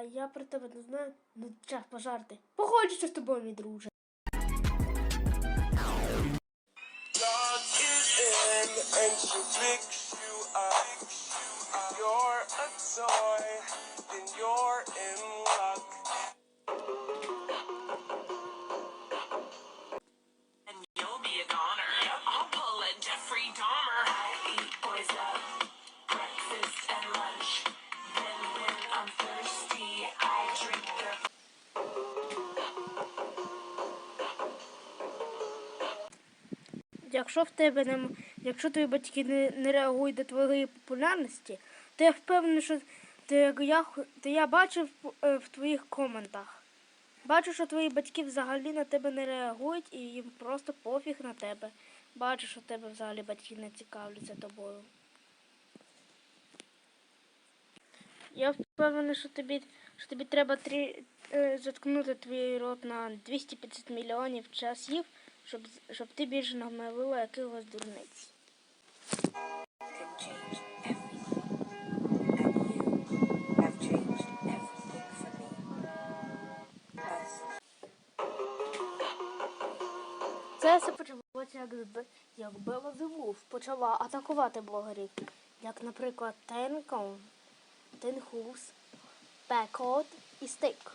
А я про тебе не знаю. Ну, час пожарти. Походжу з тобою, мій друже. You're a Якщо в тебе не якщо твої батьки не, не реагують до твоєї популярності, то я впевнений, що як я, то я бачив е, в твоїх коментах. Бачу, що твої батьки взагалі на тебе не реагують і їм просто пофіг на тебе. Бачу, що тебе взагалі батьки не цікавляться тобою. Я впевнений, що тобі, що тобі треба три, е, заткнути твій рот на 250 мільйонів часів, щоб, щоб ти більше не гмелила якихось дурниць. Це все почалося, як, Б- як Бела почала атакувати блогерів, як, наприклад, Тенкон, Тенхус, Пекот і Стик.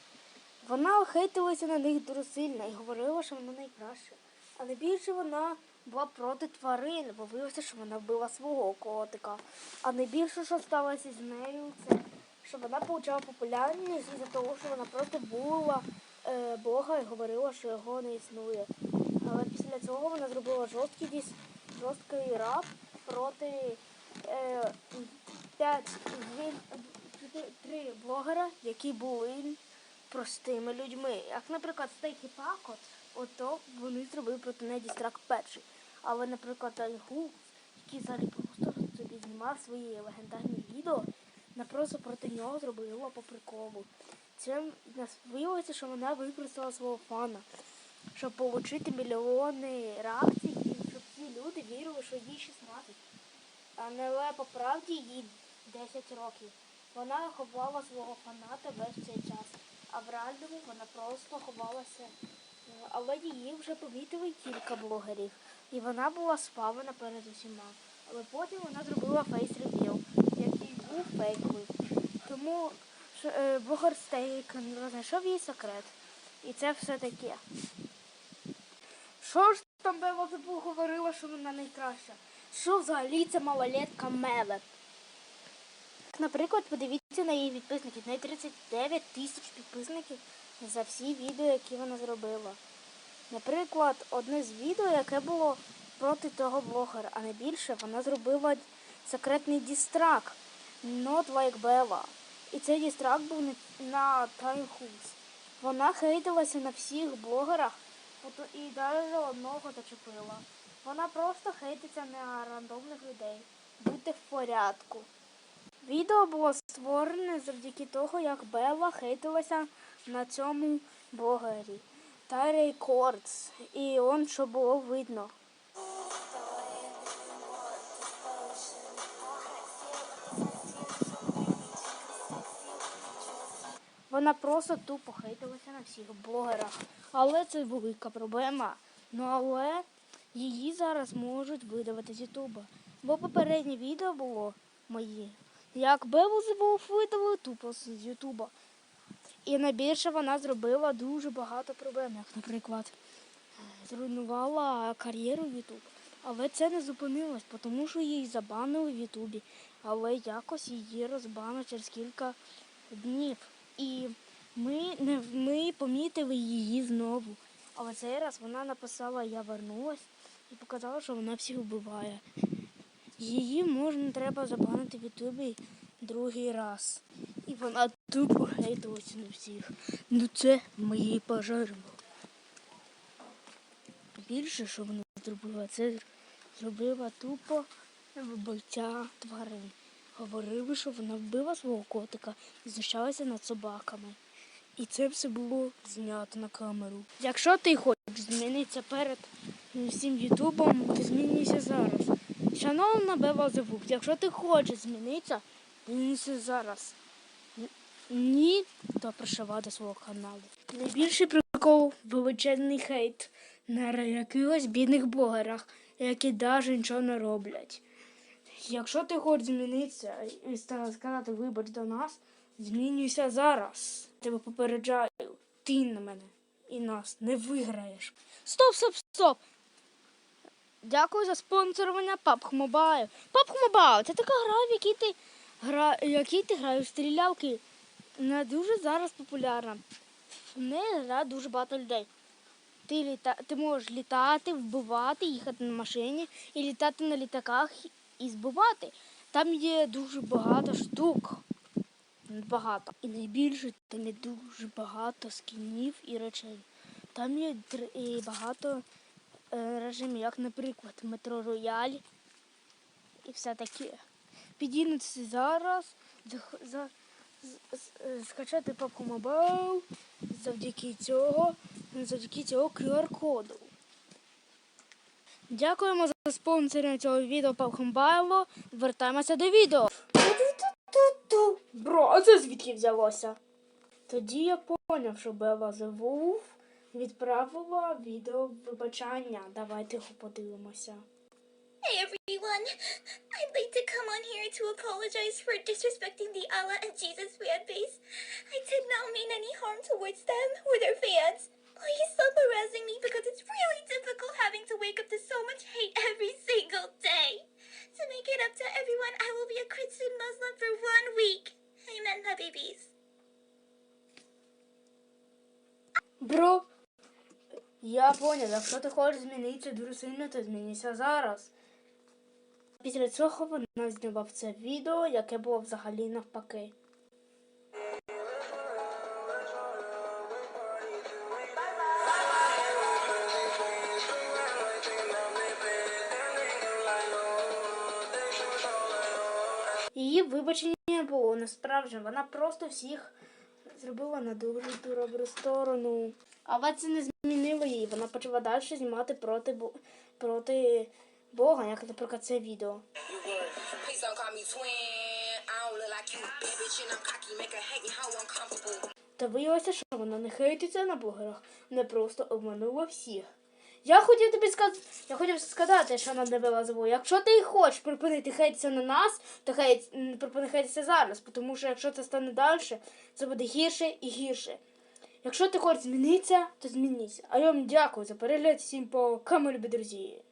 Вона хейтилася на них дуже сильно і говорила, що вона найкраща. А найбільше вона була проти тварин, бо виявилося, що вона вбила свого котика. А найбільше, що сталося з нею, це що вона отримала популярність із-за того, що вона просто була е, Бога і говорила, що його не існує. Але після цього вона зробила жорсткий жорсткий рап проти е, п'ять три блогера, які були простими людьми. Як, наприклад, Стейк і Пакот, ото вони зробили проти неї дістрак перший. Але, наприклад, Тайгу, який взагалі просто собі знімав свої легендарні відео, вона просто проти нього зробила по приколу. Цим виявилося, що вона використала свого фана, щоб отримати мільйони реакцій, і щоб ці люди вірили, що їй 16. А не по правді їй 10 років. Вона ховала свого фаната весь цей час. А в реальному вона просто ховалася. Але її вже помітили кілька блогерів. І вона була спавлена перед усіма. Але потім вона зробила фейс ревіл, який був фейковий. Тому е, блогер Стейк знайшов її секрет. І це все таке. Що ж там Бева говорила, що вона найкраща? Що взагалі це малолетка Меле? Наприклад, подивіться на її підписників. Неї 39 тисяч підписників за всі відео, які вона зробила. Наприклад, одне з відео, яке було проти того блогера, а найбільше вона зробила секретний дістрак Not Like Bella. І цей дістрак був на Hoops. Вона хейтилася на всіх блогерах і навіть одного зачепила. Вона просто хейтиться на рандомних людей. Будьте в порядку. Відео було створене завдяки того, як Бела хейтилася на цьому блогері. Та рекордс. І он що було видно. Вона просто тупо хейтилася на всіх блогерах. Але це велика проблема. Ну але її зараз можуть видавати з Ютуба. Бо попереднє відео було мої. Як Беву Зебов видали тупо з Ютуба. І найбільше вона зробила дуже багато проблем, як, наприклад, зруйнувала кар'єру Ютуб. Але це не зупинилось, тому що її забанили в Ютубі. Але якось її розбанили через кілька днів. І ми, не, ми помітили її знову. Але цей раз вона написала Я вернулась і показала, що вона всіх вбиває. Її можна треба забанити в Ютубі другий раз. І вона тупо хейтилася на всіх. Ну це мої пожаримо. Більше, що вона зробила, це зробила тупо вбиття тварин. Говорили, що вона вбила свого котика і знущалася над собаками. І це все було знято на камеру. Якщо ти хочеш змінитися перед всім Ютубом, ти змінюйся зараз. Шановна Бева Зевук, якщо ти хочеш змінитися, змінюйся зараз. Ні, то пришивай до свого каналу. Найбільший прикол величезний хейт на якихось бідних блогерах, які навіть нічого не роблять. Якщо ти хочеш змінитися і сказати вибач до нас, змінюйся зараз. Тебе попереджаю, ти на мене і нас не виграєш. Стоп, стоп, стоп! Дякую за спонсорування PUBG Mobile. PUBG Mobile – це така гра, в якій ти, гра, в ти граєш стрілялки. Вона дуже зараз популярна. В неї грає дуже багато людей. Ти, літа... ти можеш літати, вбивати, їхати на машині і літати на літаках і збивати. Там є дуже багато штук. Багато. І найбільше там є дуже багато скінів і речей. Там є багато е, режимів, як, наприклад, метро Рояль і все таке. Підійдеться зараз, за, скачати PUBG Mobile завдяки цього, завдяки цього QR-коду. Дякуємо за спонсорення цього відео Mobile. Вертаємося до відео. Бро, а це звідки взялося? Тоді я поняв, що Бела Wolf відправила відео вибачання. Давайте його подивимося. Hey everyone! I'd like to come on here to apologize for disrespecting the Allah and Jesus fan base. I did not mean any harm towards them or their fans. Please stop harassing me because it's really difficult having to wake up to so much hate every single day. To make it up to everyone, I will be a Christian Muslim for one week. Amen, Habibis. Бро, я поняв, якщо ти хочеш змінитися дуже то змінися зараз. Після цього вона зняла це відео, яке було взагалі навпаки. Її вибачення не було насправді. Вона просто всіх зробила на дуже добру сторону. Але це не змінило її. Вона почала далі знімати проти, проти Бога, як, наприклад, це відео. Та виявилося, що вона не хейтиться на блогерах, не просто обманула всіх. Я хотів тобі сказати, я хотів сказати, що вона не звук. Якщо ти хочеш припинити хейтися на нас, то хейт, припини хейтися зараз, тому що якщо це стане далі, це буде гірше і гірше. Якщо ти хочеш змінитися, то змінися. А я вам дякую за перегляд всім по камеру, друзі.